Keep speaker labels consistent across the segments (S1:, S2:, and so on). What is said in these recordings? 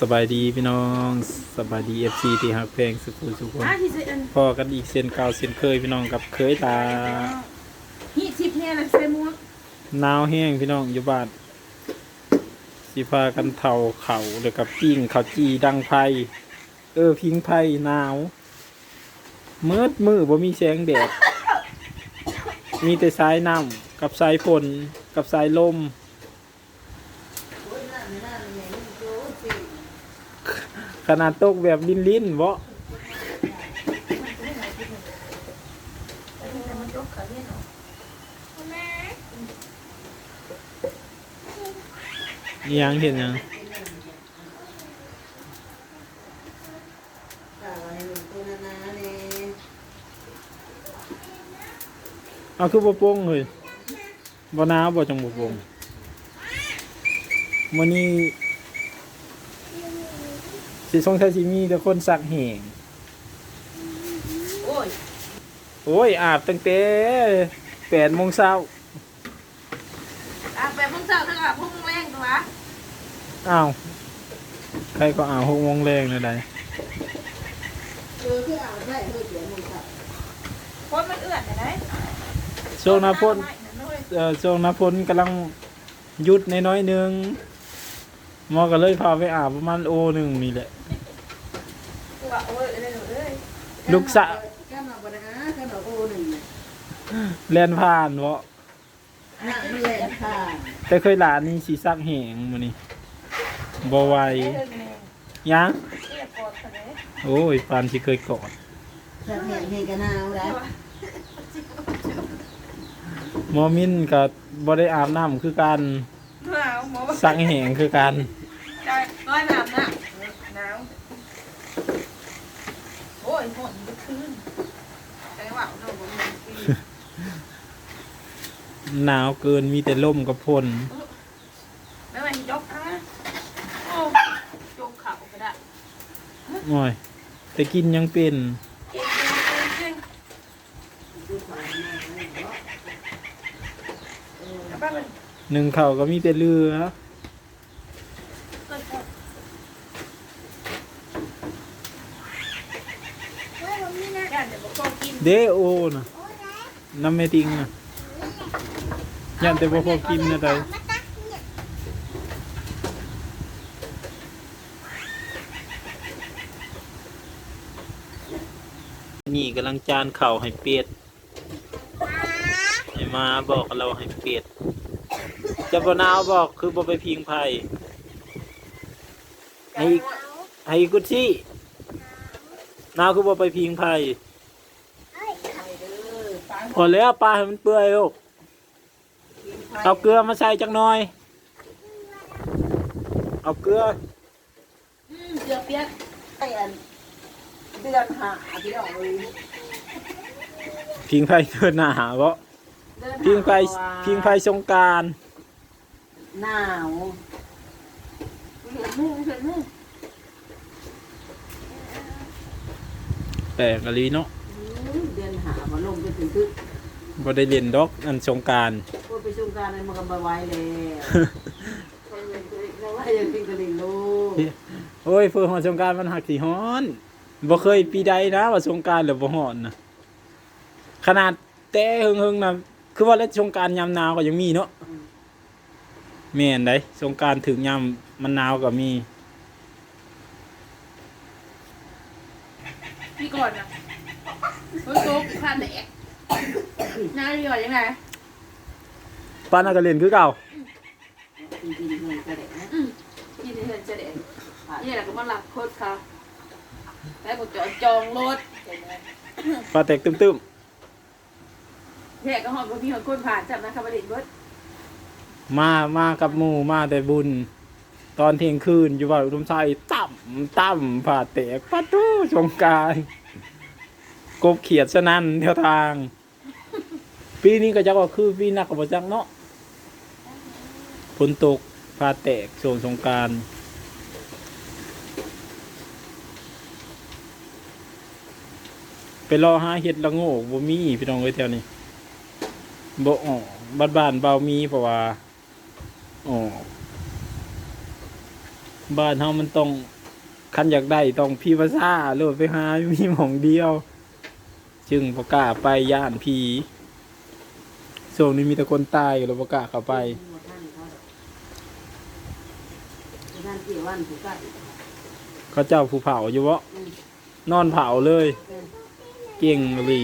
S1: สบายดีพี่น้องสบายดีเอฟซีที่ฮักเพลงสุขุมสุขคน
S2: อะที่สิอัน
S1: พอกันอีกเส้นเก่าเส้นเคยพี่น้องกับเคยตา
S2: ฮีทิพย์เนี่ยนะใส่หมวก
S1: หนาวแห้งพี่น้องอยู่บ้านสิพากันเท่าเขาเดี๋ยวกับปิ้งข้าวจีดังไฟเออพิงไฟหนาวมืดมือบ่มีแสงแดดมีแต่สายน้ำกับสายฝนกับสายลม ขนาดตกแบบลิ้นลิ้นๆวะยังเห็นยังเอาคือบ่โป่งเลยบ่หนาบ่จังบ่โป่งมื้อนี้ สิสงสัยสิมีแต่คนสักแหง
S2: โอ้ย
S1: โอ้ย อาบตั้งแต่8โมงเช้า
S2: อาแบบมึงเจ้าทั้งอาบพวกมึงแรงตัว
S1: อ้าวใครก็อาบ6โมงแรงเลยได้
S2: คนมันเอื้อนไหน
S1: ช่วงหน้าฝนเอ่อช่วงหน้าฝนกำลังหยุดในน้อยๆหนึงห มอก็เลยพาไปอาบประมาณโอหนึงนี่แหละ
S2: ว่าโอ้ยอะไรหนูเอ้ย
S1: ลูกสะ
S3: แค่มาบนะแค่มาโอหนึ่งเนี่ย
S1: แล่นผ่านเวะ
S3: น่ะไม่แรงค่ะ
S1: แต่เคยหลานนี่สีซักแหงมื้อนี้บ่ไหว
S2: เอ้ยแม่
S1: ยัง
S2: เรียกกอดกันเลย
S1: โอ้ยปานสิเคยกอด
S3: แต่แห้งแห้งกันหนาวแล้ว
S1: หมอมินก็บ่ได้อาบน้ำคือการ
S2: หนาวหมอ
S1: ซักแหงคือการ
S2: ใจ น้อยหนาวนะหนาวโอ้ยฝนจะคืนใช่ว่าเราบ่มีปี
S1: หนาวเกินมีแต่ลมกับฝน
S2: ไม่ไหวยกนะโอ้ยกเข่าก็ได้
S1: โอ้ยแต่กินยังเป็น
S2: เก่งเก่งเก่งเอาไปเลย
S1: หนึ่งเขาวก็มีแต่เรือ
S2: เกิดก่อนย่านเดี๋ยวบอกพ่อกิน
S1: เดโอนะน้ำเมติงนะยันแต่บ่พอกินนะได้นี่กำลังจานเข่าให้เป็ดให้มาบอกเราให้เป็ดจะบนาวบอกคือบ่ไปพิงไผ่ให้ให้กุชชี่นาวคือบ่ไปพิงไผ่ พอแล้วปลาให้มันเปื่อยลูกเอาเกลือมาใส่จักหน่อย เอาเกลือ
S3: อืมเกือบเปียกไอ้อันเดือนหาพี่น้องเลย
S1: พิงไผ่เดือนหนาบ่
S3: เดือนหา
S1: พิงไผ่
S3: ว่า
S1: พิงไผ่สงกราร
S3: หนาวเห็นมือเห็นมือ
S1: แปลกอะลีเนาะ
S3: อืมเดือนหามาลงไปถึงทึก
S1: บ่ได้เล่นดอกอันสงกราร
S3: พูดไปชมการในมันก็มาไว้แล้วไปเลยไปเลยแล้วว่ายังกินกระดิ่งลูก
S1: โอ้ยเพื่อฮอดสงกรารมันหักสิฮ้อนบ่เคยปีใดนะว่าสงกรารแล้วบ่ฮ้อนนะขนาดแต่หึงๆนะคือว่าแล้วสงกรารยามหนาวก็ยังมีเนาะแม่นได้สงกรารถึงยามมันหนาวก็มี
S2: พี่ก่อนนะ รถตุ๊กผ่านแดกน้าดีกว่ายังไง
S1: ปานนั้นก็เล่นคือเก่า
S3: จริงๆเลยกระเด็นนะ
S2: อืมนี่เห็นจะเด็กนี่แหละก็มาหลักโคตรเขาแล้วก็จอดจองรถ
S1: ปลาแตกตึม
S2: เด็กก็หอบก็มีหอคนผ่านจับนะครับประเด็นเบิด
S1: ๆมามากับหมู่มาแต่บุญ ตอนเที่ยงคืนอยู่ว่าอุดมไซต่ำต่ำผ่าแตกปะทูสงกราร กบเขียดสนั่นแถวทาง ปีนี้ก็จะว่าคือปีนักกับจักเนาะฝนตกผ่าแตกโซนสงกรารไปรอหาเห็ดละโงกบ่มีพี่น้องเอ้ยแถวนี้บ่ออกบ้านบ้านเบามีเพราะว่าออกบ้านเฮามันต้องคันอยากได้ต้องพี่ภาษาโลดไปหามีหม่องเดียว จึงบ่กล้าไปย่านผีช่วงนี้มีแต่คนตายอยู่แล้วบ่กล้าเข้าไป
S3: นเขาท่นเกี่วันถูกกัด
S1: เขาเจ้าผู้เผาอยู่บ่นอนเผาเลย เก่งอีหลี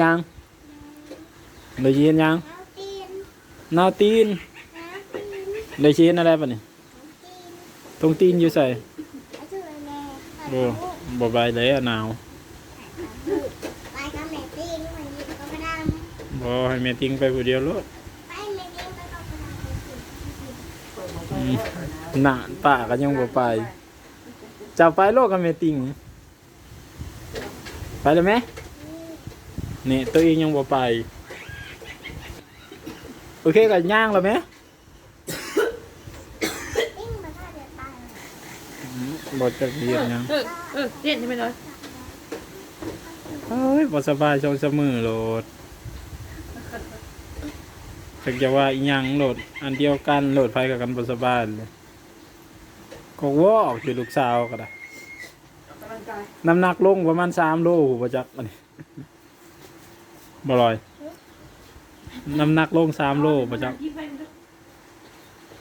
S1: ยังได้ยินยังนาวตีนได้ยินอะไรปะนี่ตรงตีนอยู่ใส่โอ้บ่บายเลยอะหนาว
S4: ไปกับแม่ตีนวันนี้ก็ไม่ได้
S1: บ่ให้แม่ทิ้งไปผู้เดียวโลด
S4: ไปแม่ตีนไปกับคนอื่น
S1: อืมหนานป่าก็ยังบ่ไปจะไปโลกกับแม่ติงไปเลยไหมนี่ตัวเองยังบ่ไป โอเคก็ย่างแล้วไหม
S4: ติ้งมาถ้าเดือดตาย
S1: อืมบ่จะเรียนหยัง
S2: เออเออเรียนใช่ไหมน้อย
S1: เอ้ยบ่สบายชงเสมอโหลดถึงจะว่าอีหยังโหลด อันเดียวกันโหลดไฟกับกันบ่สบายเลยก็วอกอยู่ลูกสาวก็ได้
S2: กำลังกาย
S1: น้ำหนักลงประมาณสามโลหูประจักอันนี้บ่ลอย น้ำหนักลงสามโลประจัก
S2: ยี่สิบเอ็ด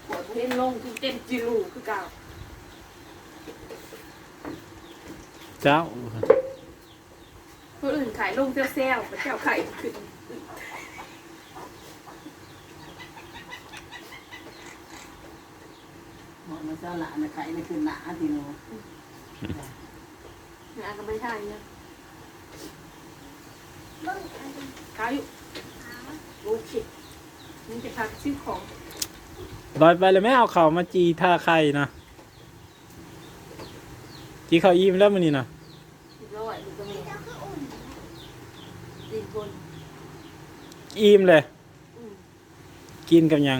S2: ปวดเต้นลงคือเต้นจิรูคือเก่า
S1: เจ้า
S2: คนอื่นขายลงเซลเซลพระเจ้าขายขึ้น
S3: หมดมาเจ้าหลานนะไข่นี่คือหนาทีโน
S2: งานก็ไม่ใช่เนี่ยขายอยู่โอ้ชินี่จะพักซื้อของ
S1: ลอยไปเลยไม่เอาเข่ามาจีท่าไข่นะจีเขาวอิ่มแล้วมันนี่นะ
S2: สิบร้อยดูตรงนี้
S4: เจ้าคืออุ่น
S2: ดินบน
S1: อิ่มเลย
S2: อืม
S1: กินกับหยัง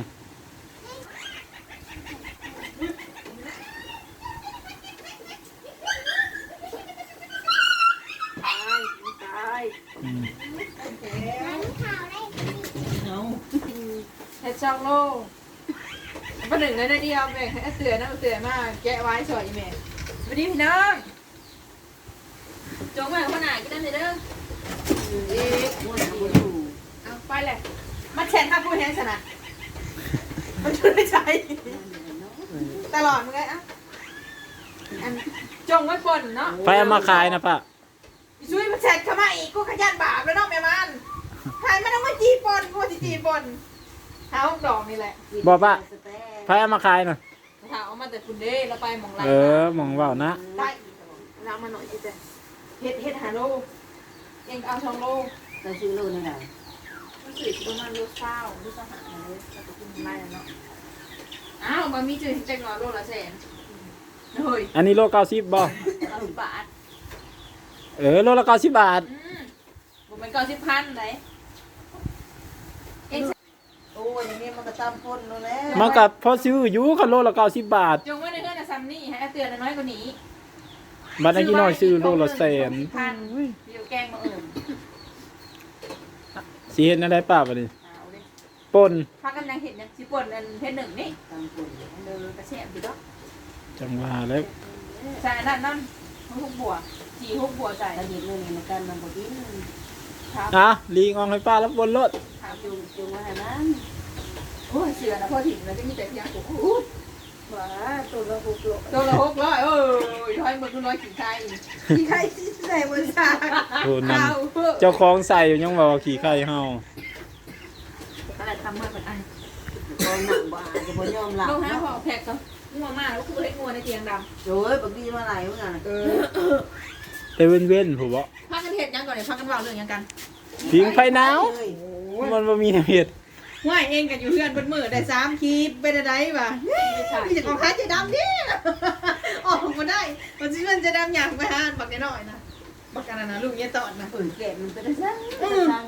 S2: ตายตาย
S1: อืม
S4: น้ำข่าวได้
S3: เอา
S2: เฮ็ดช่องโลประหนึ่งเลยนะเดียวแม่ให้เตือนนะเตือนมากแกะไว้สวยแม่สวัสดีพี่น้องจงมาขนาดกันนั่นเลยเด้อ เอ๊ะ
S3: หมดหนาหมดอยู่
S2: เอาไปเลยมาแชร์ท่าพูดแทนชนะมันช่วยใช้ตลอดมึงไงอะอันจงไว้ปนเนาะ
S1: ไปเอามาขายนะปะ
S2: ช่วยมาแชร์เข้ามาอีกกูขยันบาปแล้วเนาะแม่มันขายมันต้องมาจีปนกูจะจีปนหาห้องดอกนี่แหละ
S1: บอกปะ
S3: สเต้
S1: ไปเอามาขายหน่อย
S2: ถามเอามาแต่คุณเด้แล้วไปหมองไร
S1: เออมองเว่านะ
S2: ไปล้างมาหน่อยจิแต่เฮ็ดเฮ็ดหาโล เองเอาช่องโล
S3: เราซื้อโลนี่แหละ
S2: รู้สึกประมาณโลเศร้าโลเศร้าหาเลยจะไปกินไรเนาะอ้าวมันมีจืดจังหน่อยโลละแสนเฮ้ย
S1: อันนี้โลเก้าสิบบ่
S2: เอาสิบบาท
S1: เออโลละเก้าสิบบาท
S2: อืมบุมันเก้าสิบพันไหนเอง
S3: โอ้ยอย่างนี้มันก็ตามพ่นแล้ว
S1: มันกับพอซื้ออยู่กับโลละเก้าสิบบาท
S2: จงไว้ในเพื่อนซัมนี่ให้เตือนน้อยกว่านี้
S1: บัตรนี้น้อยซื้อโลละแสน
S2: พันเดี๋ยวแกงมาเอิ่ม
S1: สีเห็นอะไรป่าบัดนี้
S2: เอาเลย
S1: ปน
S2: พักกันยังเห็นยังสิป่นอันเพชรหนึ่งนี่
S3: ตามพ่น
S2: เดินกระเชบดีก็
S1: จังหวะแล้ว
S2: ใส่นั่นนั่นหกบัวจีหกบัวใส่
S3: กระดิ่งเลยในการมันบกิน
S2: ครับ
S1: อะลีงอองให้ป้าแล้วบนรถ
S2: ถาม
S3: จุงจุงไว้ให้มัน
S2: โอ้ยเสือนะพ่อถิ่นแล้วจะมีแต่ยาโอ้โห
S3: ว้าตัวละหกโล
S2: ตัวละหกร้อยเออร้อยหมดทุนร้อยขี่ไข่ขี่ไข่ที่ไหนบนชา
S1: โอ้นั่น
S2: ข้าวเพื่อ
S1: เจ้าของใส่อยู่ยังบอกว่าขี่ไข่เฮา
S2: อะไรทำมาเป็นอัน
S3: ตอนหนักบ่อาจจะบ่ยอมหลับ
S2: ลงห้า
S3: เนาะ
S2: พอแพ็กก็งัวมากแล้วคือให้งัวในเตียงด
S3: โอ้ยบางทีมาไหลเมื่อไงำ
S2: เออ
S1: แต่เว้นเว้นๆผมบอก
S2: พักกันเห็ดยังก่อนเนี่ยพักกันว่าเรื่องยังกัน
S1: พิงไฟหนาวมันบ่มีเหตุ
S2: ว่าเองกันอยู่เพื่อนเป็นมือได้สามคีบไปได้ป่ะพี่จะของค้าจะดำดิออกมาได้มันจะเพื่อนจะดำอย่างไปฮานบักน้อยนะบักกันนะลูกเนี่ยตอดนะ
S3: ฝืนเกล็ดมันเป็นได้สั่งสั่ง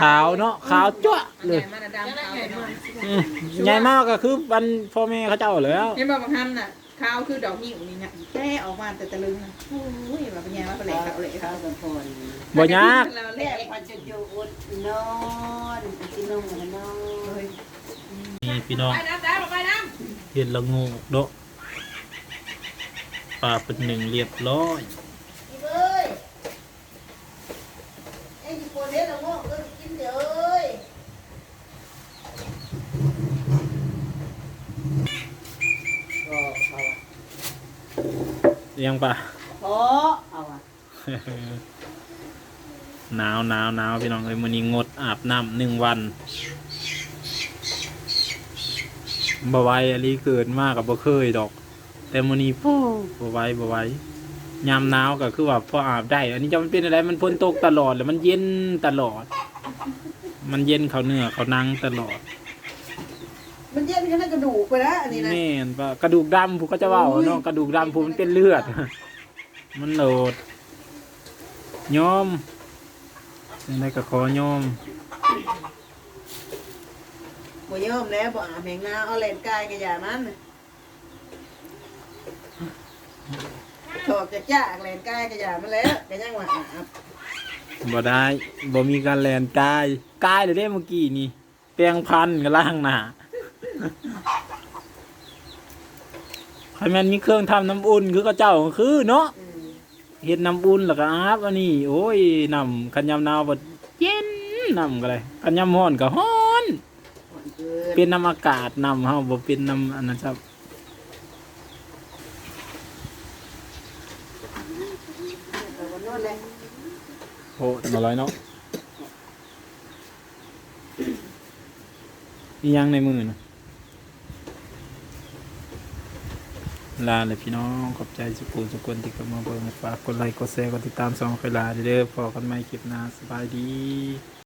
S1: ขาวเนาะขาวจ้วะ
S2: อัน
S1: เล
S2: ให
S1: ย
S2: ญ่มาดำขาวไปหน่อย
S1: อืมใหญ่มากก็คือวันพ่อแม่เขาเจ้าแล้ว
S2: เห็นบอกบางท่านน่ะ ข้าวคือดอกหิวนี่เนี่ยแค่ออกมาแต่ตะลึงนะโอ้ยแบบเป็นไงมาเป็นแหล่เขาเลย
S3: ข้า
S2: เขา
S3: วกับพ่น
S1: บ่ยาก
S2: แล้ว
S3: แร
S2: แหล่
S3: กพอจะอยู่อดนอนกินนมกันนอน
S2: เลย
S1: นี่พี่น้อง
S2: ไปน้ำจ้าไปน้
S1: เห็ดละโงกเนาะปลาเป็นหนึ่งเรียบร้อย
S3: กินเลยไอ้ที่คนเลี้ยงเราโง่ก็กินเดี๋ยวเอ้ย ก็เอาอะ
S1: เลี้ ยงปลา
S3: พอเอาอะ
S1: หนาวหนาวหนาวพี่น้องเอ้ยมื้อนี้งดอาบน้ำหนึ่งวันบ่ไหวอันนี้เกิดมากกับบ่เคยดอก แต่มื้อนี้ปู้บ่ไหวบ่ไหวยามหนาวก็คือว่าพออาบได้ อันนี้จะมันเป็นอะไรมันฝนตกตลอดแล้วมันเย็นตลอด มันเย็นเขาเนื้อเขาหนังตลอด
S3: มันเย็นแค่นั้นกระ ดูกไปแล้วอันนี้นะ
S1: แม่นปะกระดูกดำผู้ก็จะเว่าเนาะกระดูกดำผู้มันเป็นเลือด มันโหลดโยมยังไงก็ขอโยม
S3: บ่ยอมแล้วบ่อาบแหงนาเอาเลนกายกระยามันถอดจากจากเลนกายกระยามันแล้วก็ยังว่าอาบ
S1: บ่ได้บ่มีการแลนกายกายเลยได้เมื่อกี้นี่แปรงพันกับล่างหน้า ใครแม่นมีเครื่องทำน้ำอุ่นคือก็เจ้าก็คือเนาะ
S3: อืม
S1: เฮ็ดน้ำอุ่นแล้วก็อาบอันนี้ โอ้ยน้ำคันยามหนาวบ่เย็นน้ำก็เลยคันยามร้อนก็ร้อน
S3: อ่อนเกิน
S1: เป็นน้ำอากาศน้ำเฮาบ่เป็นน้ำอันนั้นครับ
S3: แต่วันนู้นเลย
S1: โอ้มาร้อยเนาะอีหยังในมือนะ ลาเลยพี่น้องขอบใจสุกูสุกคนที่เข้ามาเบิ่งฝากกดไลค์กดแชร์กดติดตามสองเคยลาเด้อพอกันใหม่คลิปหน้าสบายดี